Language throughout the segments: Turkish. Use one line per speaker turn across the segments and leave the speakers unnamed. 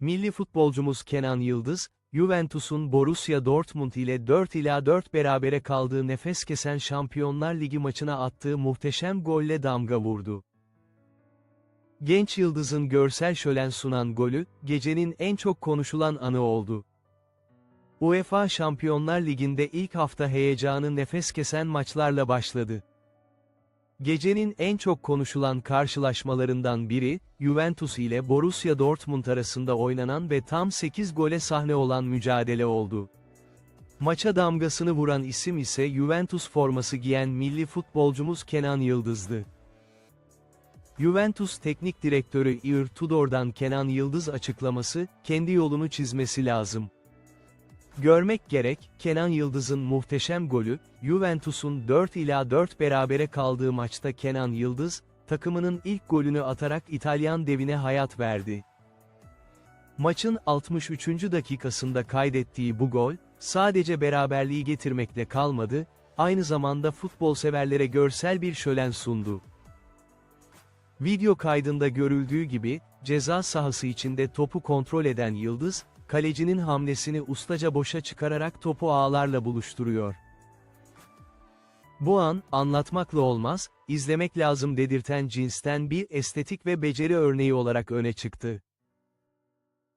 Milli futbolcumuz Kenan Yıldız, Juventus'un Borussia Dortmund ile 4 ila 4 berabere kaldığı nefes kesen Şampiyonlar Ligi maçına attığı muhteşem golle damga vurdu. Genç Yıldız'ın görsel şölen sunan golü, gecenin en çok konuşulan anı oldu. UEFA Şampiyonlar Ligi'nde ilk hafta heyecanı nefes kesen maçlarla başladı. Gecenin en çok konuşulan karşılaşmalarından biri, Juventus ile Borussia Dortmund arasında oynanan ve tam 8 gole sahne olan mücadele oldu. Maça damgasını vuran isim ise Juventus forması giyen milli futbolcumuz Kenan Yıldız'dı. Juventus Teknik Direktörü Ir Tudor'dan Kenan Yıldız açıklaması, kendi yolunu çizmesi lazım. Görmek gerek, Kenan Yıldız'ın muhteşem golü, Juventus'un 4 ila 4 berabere kaldığı maçta Kenan Yıldız, takımının ilk golünü atarak İtalyan devine hayat verdi. Maçın 63. dakikasında kaydettiği bu gol, sadece beraberliği getirmekle kalmadı, aynı zamanda futbol severlere görsel bir şölen sundu. Video kaydında görüldüğü gibi, ceza sahası içinde topu kontrol eden Yıldız, kalecinin hamlesini ustaca boşa çıkararak topu ağlarla buluşturuyor. Bu an, anlatmakla olmaz, izlemek lazım dedirten cinsten bir estetik ve beceri örneği olarak öne çıktı.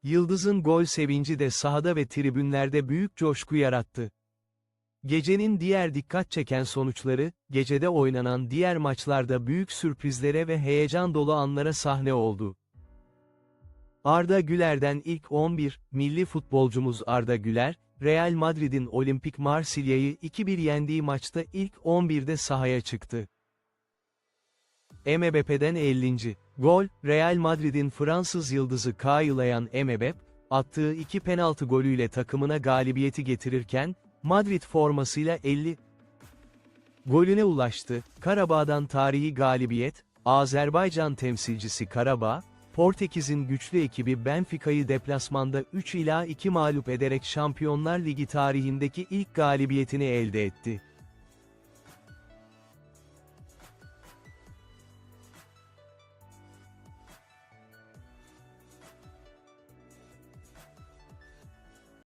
Yıldız'ın gol sevinci de sahada ve tribünlerde büyük coşku yarattı. Gecenin diğer dikkat çeken sonuçları, gecede oynanan diğer maçlarda büyük sürprizlere ve heyecan dolu anlara sahne oldu. Arda Güler'den ilk 11, milli futbolcumuz Arda Güler, Real Madrid'in Olimpik Marsilya'yı 2-1 yendiği maçta ilk 11'de sahaya çıktı. Mbappe'den 50. Gol, Real Madrid'in Fransız yıldızı Kylian Mbappe, attığı iki penaltı golüyle takımına galibiyeti getirirken, Madrid formasıyla 50 golüne ulaştı. Karabağ'dan tarihi galibiyet, Azerbaycan temsilcisi Karabağ, Portekiz'in güçlü ekibi Benfica'yı deplasmanda 3 ila 2 mağlup ederek Şampiyonlar Ligi tarihindeki ilk galibiyetini elde etti.